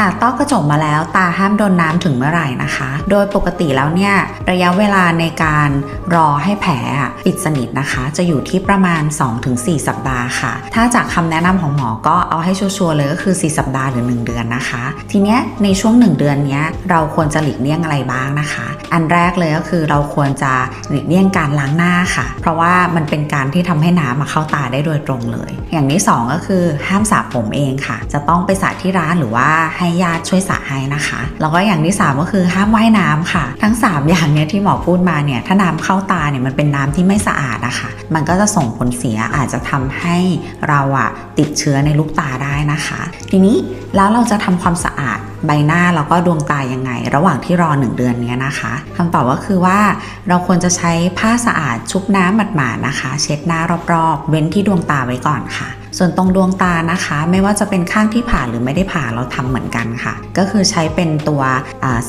ค่ะต้อกระจกมาแล้วตาห้ามโดนน้ำถึงเมื่อไหร่นะคะ โดยปกติแล้วเนี่ยระยะเวลาในการรอให้แผลปิดสนิทนะคะ จะอยู่ที่ประมาณ 2-4 สัปดาห์ค่ะ ถ้าจากคำแนะนำของหมอก็เอาให้ชัวร์เลยก็คือ 4 สัปดาห์หรือ 1 เดือนนะคะ ทีเนี้ยในช่วง 1 เดือนเนี้ยเราควรจะหลีกเลี่ยงอะไรบ้างนะคะ อันแรกเลยก็คือเราควรจะหลีกเลี่ยงการล้างหน้าค่ะ เพราะว่ามันเป็นการที่ทำให้น้ำมาเข้าตาได้โดยตรงเลย อย่างที่สองก็คือห้ามสระผมเองค่ะ จะต้องไปสระที่ร้านหรือว่าให้ญาติช่วยสระให้นะคะ แล้วก็อย่างที่สามก็คือห้ามว่ายน้ำค่ะ ทั้งสามอย่างเนี้ยที่หมอพูดมาเนี่ยถ้าน้ำเข้าตาเนี่ยมันเป็นน้ำที่ไม่สะอาดนะคะ มันก็จะส่งผลเสียอาจจะทำให้เราอะติดเชื้อในลูกตาได้นะคะ ทีนี้แล้วเราจะทำความสะอาดใบหน้าแล้วก็ดวงตายังไง ระหว่างที่รอ 1 เดือนนี้นะคะคำตอบก็คือว่าเราควรจะใช้ผ้าสะอาดชุบน้ำหมาดๆนะคะ เช็ดหน้ารอบๆ เว้นที่ดวงตาไว้ก่อนค่ะ ส่วนตรงดวงตานะคะ ไม่ว่าจะเป็นข้างที่ผ่าหรือไม่ได้ผ่าเราทำเหมือนกันค่ะ ก็คือใช้เป็นตัว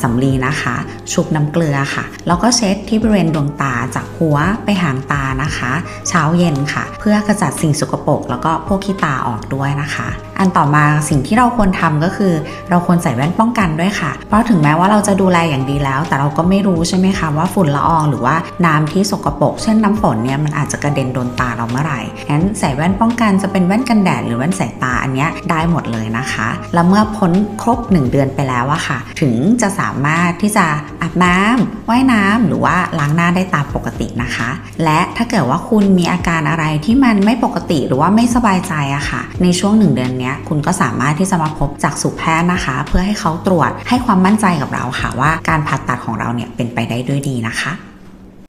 สำลีนะคะ ชุบน้ำเกลือค่ะ แล้วก็เช็ดที่บริเวณดวงตาจากหัวไปหางตานะคะ เช้าเย็นค่ะ เพื่อกระจัดสิ่งสกปรกแล้วก็พวกขี้ตาออกด้วยนะคะ อันต่อมาสิ่งที่เราควรทำก็คือ เราควรใส่แว่นป้องกันด้วยค่ะ เพราะถึงแม้ว่าเราจะดูแลอย่างดีแล้ว แต่เราก็ไม่รู้ใช่ไหมคะว่าฝุ่นละอองหรือว่าน้ำที่สกปรกเช่นน้ำฝนเนี่ยมันอาจจะกระเด็นโดนตาเราเมื่อไหร่งั้นใส่แว่นป้องกันจะเป็นแว่นกันแดดหรือแว่นสายตาอันนี้ได้หมดเลยนะคะ แล้วเมื่อพ้นครบ 1 เดือนไปแล้วอะค่ะ ถึงจะสามารถที่จะอาบน้ำว่ายน้ำหรือว่าล้างหน้าได้ตามปกตินะคะ และถ้าเกิดว่าคุณมีอาการอะไรที่มันไม่ปกติหรือว่าไม่สบายใจอะค่ะ ในช่วง 1 เดือนเนี้ยคุณก็สามารถที่จะมาพบจากสุแพทย์นะคะ เพื่อให้เขาตรวจให้ความมั่นใจกับเราค่ะว่าการผ่าตัดของเราเนี่ยเป็นไปได้ด้วยดีนะคะ